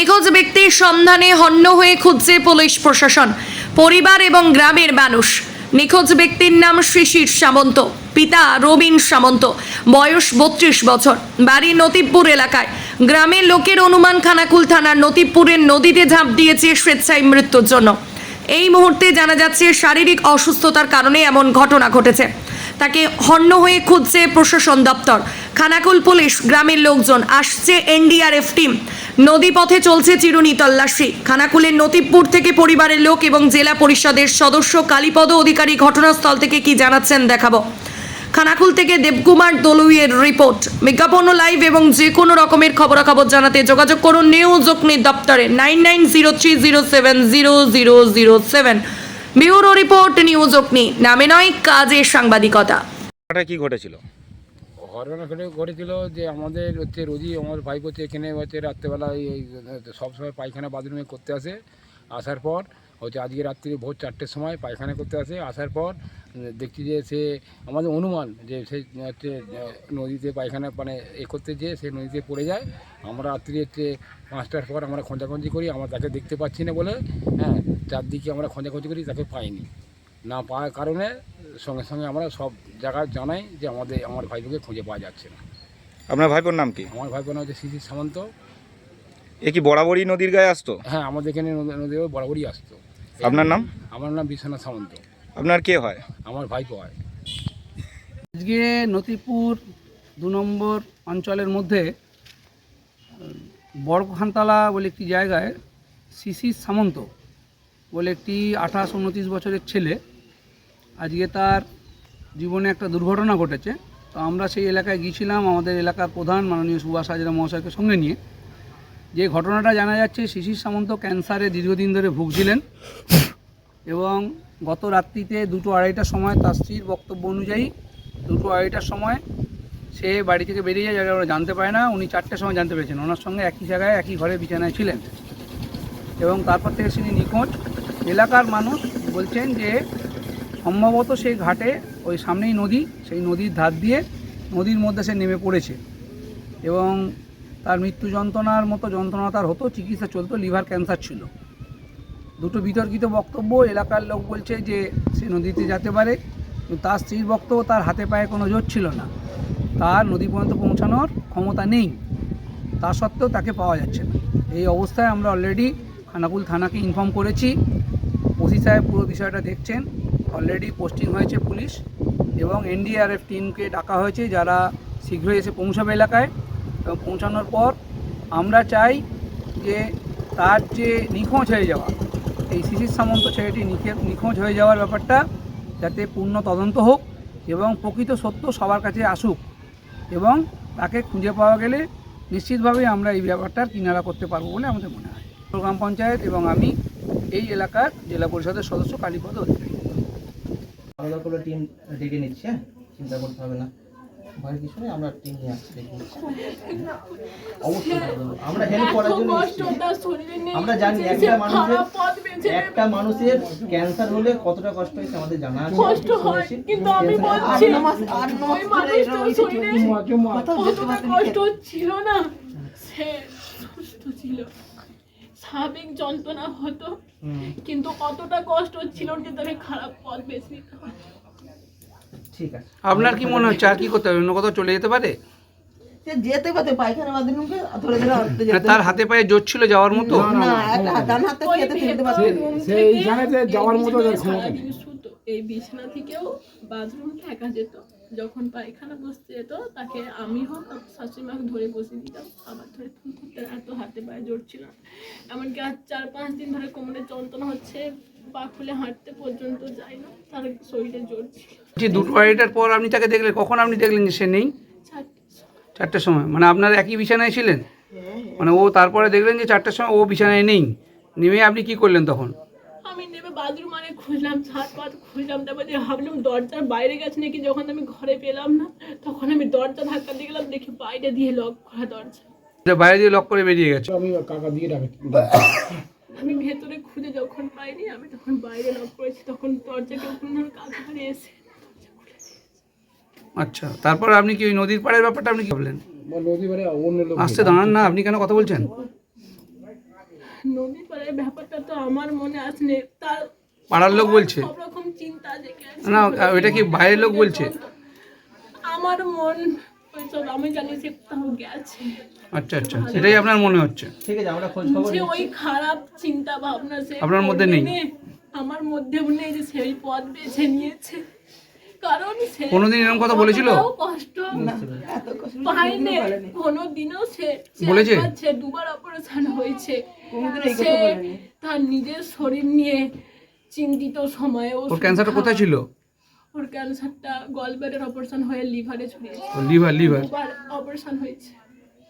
নিখোঁজ ব্যক্তির সন্ধানে হন্য হয়ে খুঁজছে পুলিশ প্রশাসন। পরিবার এবং গ্রামের মানুষ। নিখোঁজ ব্যক্তির নাম শিশির সামন্ত, পিতা রবিন সামন্ত, বয়স বত্রিশ বছর। বাড়ি নতিবপুর এলাকায়। গ্রামের লোকের অনুমান খানাকুল থানার নতিবপুরের নদীতে ঝাঁপ দিয়েছে স্বেচ্ছায় মৃত্যুর জন্য। এই মুহূর্তে জানা যাচ্ছে শারীরিক অসুস্থতার কারণে এমন ঘটনা ঘটেছে। তাকে হন্য হয়ে খুঁজছে প্রশাসন দপ্তর। খানাকুল পুলিশ, গ্রামের লোকজন, আসছে এনডিআরএফ টিম। নদী পথে চলছে চিরুনি তল্লাশি। খানাকুলের নতিবপুর থেকে পরিবারের লোক এবং জেলা পরিষদের সদস্য, কালীপদ অধিকারী ঘটনাস্থল থেকে কি জানাচ্ছেন দেখাবো। খানাকুল থেকে দেবকুমার দলুইয়ের রিপোর্ট। বিজ্ঞাপন লাইভ এবং যে কোনো রকমের খবরাখবর জানাতে যোগাযোগ করুন নিউজ অগ্নি দপ্তরে, nine nine zero three zero seven zero zero zero seven. Bureau report news Agni. নামে নয় কাজের সাংবাদিকতা। ঘটনাটা কি ঘটেছিল? ঘটনা ঘটে ঘটেছিল যে আমাদের হচ্ছে রোজই আমার ভাইপোতে হচ্ছে এখানে হচ্ছে রাত্রেবেলা এই এই সবসময় পায়খানা বাথরুমে করতে আসে। আসার পর হচ্ছে আজকে রাত্রি ভোর চারটের সময় পায়খানা করতে আসে আসার পর দেখছি যে সে আমাদের অনুমান যে সে হচ্ছে নদীতে পায়খানা মানে এ করতে যেয়ে সে নদীতে পড়ে যায়। আমরা রাত্রি হচ্ছে পাঁচটার পর আমরা খোঁজাখুঁজি করি আমরা তাকে দেখতে পাচ্ছি না বলে হ্যাঁ চারদিকে আমরা খোঁজাখুঁজি করি তাকে পাইনি। না পাওয়ার কারণে সঙ্গে সঙ্গে আমরা সব জায়গায় জানাই যে আমাদের আমার ভাইপোকে খুঁজে পাওয়া যাচ্ছে না। আপনার ভাইপোর নাম কি? আমার ভাইপো নাম হচ্ছে শিশির সামন্ত। এ কি বরাবরই নদীর গায়ে আসতো? হ্যাঁ আমাদের এখানে নদী নদী বরাবরই আসতো। আপনার নাম? আমার নাম বিশ্বনাথ সামন্ত। আপনার কে হয়? আমার ভাইপো হয়। আজকে নতিপুর দু নম্বর অঞ্চলের মধ্যে বড়খানতলা বলে একটি জায়গায় শিশির সামন্ত বলে একটি আঠাশ উনত্রিশ বছরের ছেলে আজকে তার জীবনে একটা দুর্ঘটনা ঘটেছে। তো আমরা সেই এলাকায় গিয়েছিলাম আমাদের এলাকার প্রধান মাননীয় সুভাষ হাজরা মহাশয়কে সঙ্গে নিয়ে। যে ঘটনাটা জানা যাচ্ছে, শিশির সামন্ত ক্যান্সারে দীর্ঘদিন ধরে ভুগছিলেন এবং গত রাত্রিতে দুটো আড়াইটার সময় তার স্ত্রীর বক্তব্য অনুযায়ী দুটো আড়াইটার সময় সে বাড়ি থেকে বেরিয়ে যায় যারা জানতে পারে না। উনি চারটের সময় জানতে পেরেছেন। ওনার সঙ্গে একই জায়গায়, একই ঘরে বিছানায় ছিলেন। এবং তারপর থেকে তিনি নিখোঁজ। এলাকার মানুষ বলছেন যে, সম্ভবত সেই ঘাটে, ওই সামনেই নদী, সেই নদীর ধার দিয়ে নদীর মধ্যে সে নেমে পড়েছে। এবং তার মৃত্যু যন্ত্রণার মতো যন্ত্রণা তার হতো, চিকিৎসা চলতো, লিভার ক্যান্সার ছিল। দুটো বিতর্কিত বক্তব্য, এলাকার লোক বলছে যে সে নদীতে যেতে পারে তার স্ত্রীর বক্তব্য তার হাতে পায়ে কোনো জোর ছিল না। তার নদী পর্যন্ত পৌঁছানোর ক্ষমতা নেই। তা সত্ত্বেও তাকে পাওয়া যাচ্ছে না। এই অবস্থায় আমরা অলরেডি খানাকুল থানাকে ইনফর্ম করেছি। ওসি সাহেব পুরো বিষয়টা দেখছেন। অলরেডি পোস্টিং হয়েছে পুলিশ এবং এনডিআরএফ টিমকে ডাকা হয়েছে, যারা শীঘ্রই এসে পৌঁছাবে এলাকায়। এবং পৌঁছানোর পর আমরা চাই যে তার যে নিখোঁজ হয়ে যাওয়া, এই শিশির সামন্ত ছেলেটি নিখে- নিখোঁজ হয়ে যাওয়ার ব্যাপারটা যাতে পূর্ণ তদন্ত হোক এবং প্রকৃত সত্য সবার কাছে আসুক এবং তাকে খুঁজে পাওয়া গেলে নিশ্চিতভাবেই আমরা এই ব্যাপারটার কিনারা করতে পারব বলে আমাদের মনে হয়। গ্রাম পঞ্চায়েত এবং আমি এই এলাকার জেলা পরিষদের সদস্য কালীপদ অধিকারী। আলাদা করে টিম ডেকে নিচ্ছে, চিন্তা করতে হবে না। ভয়ের কিছু নেই আমরা টিম নিয়ে আসছি ডেকে অবশ্যই আমরা হেল্প করার জন্য আমরা জানি একটা মানুষের একটা মানুষের ক্যান্সার হলে কতটা কষ্ট হয়েছে আমাদের জানা আছে। কষ্ট হয় কিন্তু আমি বলছি ওই মানুষটার শরীরে কতটা কষ্ট ছিল না? সে সুস্থ ছিল। স্বাভাবিক যন্ত্রণা হতো কিন্তু কতটা কষ্ট ছিল যে তাকে খারাপ পথ বেছে নিতে হয় ঠিক আছে। আপনার কি মনে হচ্ছে আর কি করতে হবে? অন্য কোথাও চলে যেতে পারে? সে যেতে পারতে পায়খানা বাথরুমকে ধরে ধরে হাঁটতে না, তার হাতে পায়ে জোর ছিল যাওয়ার মতো? না একটা ডান হাতে খেতে এই যাওয়ার মতো তার ক্ষমতা সারাদিন এই বিছানা থেকেও একা যেত। যখন পায়খানা বসতে যেত তাকে আমি হোক আমার শাশুড়ি মাকে ধরে বসে দিতাম। আবার ধরে করতে এত হাতে পায়ে জোর ছিল। এমনকি আজ চার পাঁচ দিন ধরে কোমরে যন্ত্রণা হচ্ছে পা খুলে হাঁটতে পর্যন্ত যায় না। তার শরীরে জোর ছিল। যে দুটো আড়াইটার পর আপনি তাকে দেখলেন কখন আপনি দেখলেন যে সে নেই? চারটের সময়। মানে আপনার একই বিছানায় ছিলেন? মানে ও তারপরে দেখলেন যে চারটের সময় ও বিছানায় নেই। নেমে আপনি কি করলেন তখন? আমি নেমে বাথরুম মানে খুঁজলাম ছাদ পাত খুঁজলাম তারপর যে ভাবলাম দরজার বাইরে গেছে নাকি যখন আমি ঘরে পেলাম না তখন আমি দরজা ধাক্কা দিয়ে গেলাম দেখি বাইরে দিয়ে লক করা দরজা। বাইরে দিয়ে লক করে বেরিয়ে গেছে। আমি কাকা দিয়ে ডাকে। আমি ভেতরে খুঁজে যখন পাইনি আমি তখন বাইরে লক করেছি তখন দরজা কেউ কোনো ধরে এসে। আচ্ছা তারপর আপনি কি ওই নদীর পাড়ের ব্যাপারটা আপনি কি ভাবলেন? আসতে দাঁড়ান না আপনি কেন কথা বলছেন? নদী পাড়ের ব্যাপারটা তো আমার মনে আসলে তার পাড়ার লোক বলছে। না ওইটা কি বাইরের লোক বলছে? আমার মন আমি জানি সে কোথাও গেছে। আচ্ছা আচ্ছা সেটাই আপনার মনে হচ্ছে। ঠিক আছে আমরা খোঁজ খবর ওই খারাপ চিন্তা ভাবনা সে আপনার মধ্যে নেই? আমার মধ্যেও নেই যে সেই পথ বেছে নিয়েছে। কারণ সে কোনোদিন এরকম কথা বলেছিল? কষ্ট পায়নি কোনোদিনও সে বলেছে? সে দুবার অপারেশন হয়েছে। সে তার নিজের শরীর নিয়ে চিন্তিত সময়ে ওর ক্যান্সারটা কোথায় ছিল? ওর ক্যান্সারটা গলব্লাডার অপারেশন হয়ে লিভারে ছড়িয়েছে লিভার লিভার অপারেশন হয়েছে।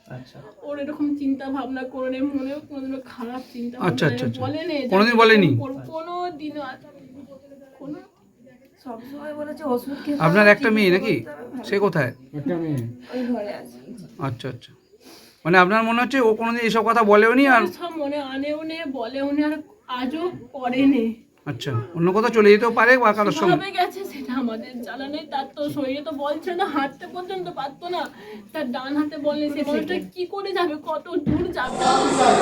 আচ্ছা। ওর এরকম চিন্তা ভাবনা করে মনেও কোনোদিনও খারাপ চিন্তা আচ্ছা, আচ্ছা, আচ্ছা। বলেনি কোনোদিন বলেনি? কোনোদিনও কোনো সবসময় বলেছে ওষুধ খেতে আপনার একটা মেয়ে নাকি? সে কোথায়? একটা মেয়ে। ওই ঘরে আছে। আচ্ছা আচ্ছা। মানে আপনার মনে হচ্ছে ও কোনোদিন এসব কথা বলেওনি আর সব মনে আনেও নে বলেও নে আর আজও করেনি আচ্ছা অন্য কোথাও চলে যেতেও পারে বা কারোর সঙ্গে? কীভাবে গেছে সেটা আমাদের জানা নেই। তার তো শরীরে তো বলছে না হাঁটতে পর্যন্ত পারতো না। তার ডান হাতে বললে সে মানুষটা কি করে যাবে? কত দূর যাবে?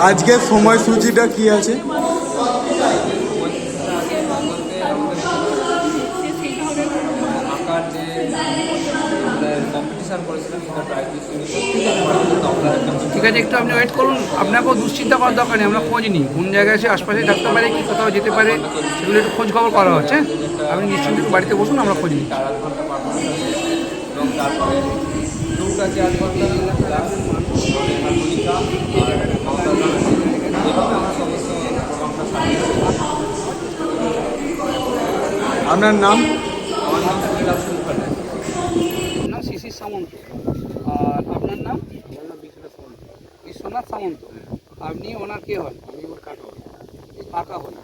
আজকের সময়সূচিটা কি আছে? আঁকার যে কম্পিটিশান করেছিলাম সেটা প্রাইজ ঠিক আছে একটু আপনি ওয়েট করুন। আপনাকেও দুশ্চিন্তা করার দরকার নেই আমরা খোঁজ নিই। কোন জায়গায় এসে আশপাশে থাকতে পারে কি কোথাও যেতে পারে সেগুলো একটু খোঁজ খবর করা হচ্ছে। আপনি নিশ্চিন্তে একটু বাড়িতে বসুন আমরা খোঁজ নিই। এবং তারপরে ঘণ্টা হারমোনিকা আর মমতা গান আছে এভাবে আমরা সমস্ত প্রোগ্রামটা সাজিয়েছি আপনার নাম আমার নাম সুনীল মুখার্জি নাম শিশির সামন্ত আর আপনার নাম বিশ্বনাথ সামন্ত আপনি ওনার কে হন? আমি ওর কাটা হই। কাকা হই।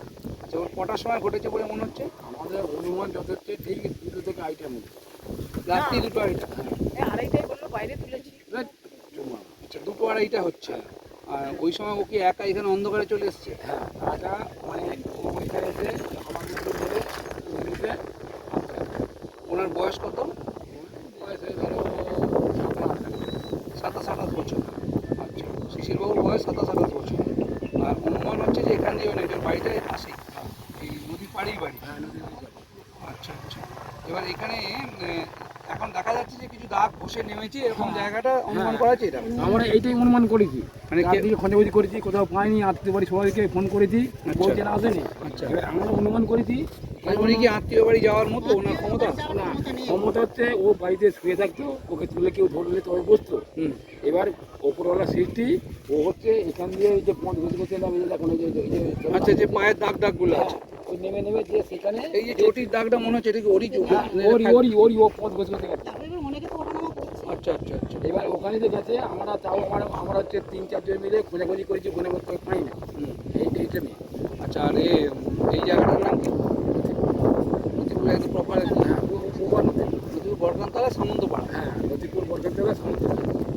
আচ্ছা ওর কটার সময় ঘটেছে বলে মনে হচ্ছে? আমাদের অনুমান হচ্ছে ঠিক দুটো থেকে আইটেম রাত্রি দুটো আড়াইটা। আড়াইটাই বলল বাইরে তুলেছি। আচ্ছা দুটো আড়াইটা হচ্ছে। আর ওই সময় ওকে একা এখানে অন্ধকারে চলে এসছে? হ্যাঁ। রাজা মানে ওইখানে এসে আমাদের ধরে নিতে ওনার বয়স কত বয়স হয়ে গেল সাতাশ আঠাশ বছর আচ্ছা শিশিরবাবুর বয়স সাতাশ আঠাশ বছর আর অনুমান হচ্ছে যে এখান দিয়ে এটার বাড়িটা আসে এই নদী পাড়েই বাড়ি আচ্ছা আচ্ছা। এবার এখানে এখন দেখা যাচ্ছে যে কিছু দাগ বসে নেমেছে এরকম জায়গাটা অনুমান করা আছে এটা? আমরা এইটাই অনুমান করেছি। মানে কে- খোঁজাখুঁজি করেছি কোথাও পাইনি আত্মীয় বাড়ি সবাইকে ফোন করেছি বলছে না আসেনি। আচ্ছা। আমরা অনুমান করেছি মানে উনি কি আত্মীয় বাড়ি যাওয়ার মতো ওনার ক্ষমতা? না ক্ষমতা হচ্ছে ও বাড়িতে শুয়ে থাকতো ওকে তুলে কেউ ধরলে তবে বসতো। এবার ওপরওয়ালা সৃষ্টি ও হচ্ছে এখান দিয়ে এই যে যে দেখুন এই যে- এই যে- আচ্ছা যে পায়ের দাগ দাগগুলো আছে নেমে নেমে দিয়ে সেখানে এই যে চটির দাগটা মনে হচ্ছে এটা কি ওরই চোখ? ওরি ওরি ওরি ও পথ ঘুরতে ঘুরতে গেছে আচ্ছা আচ্ছা আচ্ছা। এবার ওখানে যে গেছে আমরা তাও আমার আমরা হচ্ছে তিন চারজন মিলে খোঁজাখুঁজি করেছি ফোনে করে পাই না। এই এইটা নিয়ে আচ্ছা আর এই জায়গাটার নাম কি? প্রপার হ্যাঁ ও- ও- সামন্ত পাড়া হ্যাঁ নদীপুর বরকার সামনে